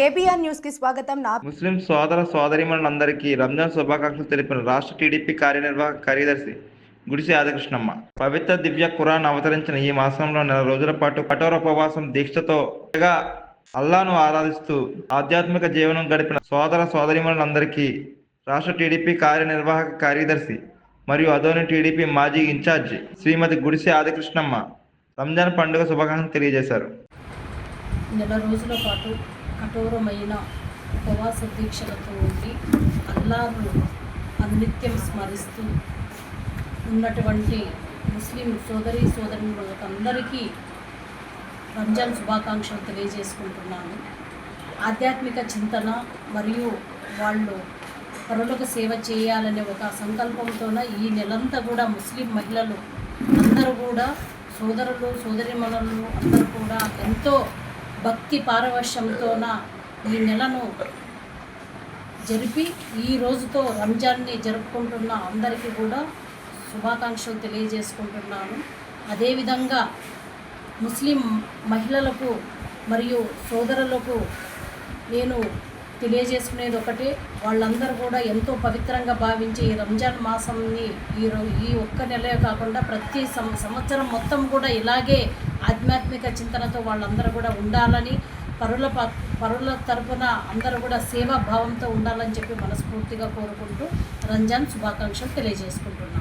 KBR న్యూస్కి స్వాగతం. నా ముస్లిం సోదర సోదరిమణులందరికీ రంజాన్ శుభాకాంక్షలు తెలిపిన రాష్ట్ర టీడీపీ కార్యనిర్వాహక కార్యదర్శి గుడిసి రాధాకృష్ణమ్మ పవిత్ర దివ్య ఖురాన్ అవతరించిన ఈ మాసంలో నెల రోజుల పాటు కఠోర ఉపవాసం దీక్షతో తెగ అల్లాను ఆరాధిస్తూ ఆధ్యాత్మిక జీవనం గడిపిన సోదర సోదరిమణులందరికీ రాష్ట్ర టీడీపీ కార్యనిర్వాహక కార్యదర్శి మరియు అదోని టీడీపీ మాజీ ఇన్ఛార్జి శ్రీమతి గుడిసి ఆదికృష్ణమ్మ రంజాన్ పండుగ శుభాకాంక్షలు తెలియజేశారు. నెల రోజుల పాటు కఠోరమైన ఉపవాస దీక్షలతో ఉండి అల్లాను అనిత్యం స్మరిస్తూ ఉన్నటువంటి ముస్లిం సోదరి సోదరులకు అందరికీ రంజాన్ శుభాకాంక్షలు తెలియజేసుకుంటున్నాను. ఆధ్యాత్మిక చింతన మరియు వాళ్ళు పరులకు సేవ చేయాలనే ఒక సంకల్పంతోన ఈ నెలంతా కూడా ముస్లిం మహిళలు అందరూ కూడా సోదరులు సోదరిమణులు అందరూ కూడా ఎంతో భక్తి పారవశ్యంతోన ఈ నెలను జరిపి ఈ రోజుతో రంజాన్ని జరుపుకుంటున్న అందరికీ కూడా శుభాకాంక్షలు తెలియజేసుకుంటున్నాను. అదేవిధంగా ముస్లిం మహిళలకు మరియు సోదరులకు నేను తెలియజేసుకునేది ఒకటే వాళ్ళందరూ కూడా ఎంతో పవిత్రంగా భావించి ఈ రంజాన్ మాసంని ఈ రో- ఈ ఒక్క నెలే కాకుండా ప్రతి సం- సంవత్సరం మొత్తం కూడా ఇలాగే ఆధ్యాత్మిక చింతనతో వాళ్ళందరూ కూడా ఉండాలని పరుల ప- పరుల తరపున అందరూ కూడా సేవా భావంతో ఉండాలని చెప్పి మనస్ఫూర్తిగా కోరుకుంటూ రంజాన్ శుభాకాంక్షలు తెలియజేసుకుంటున్నాను.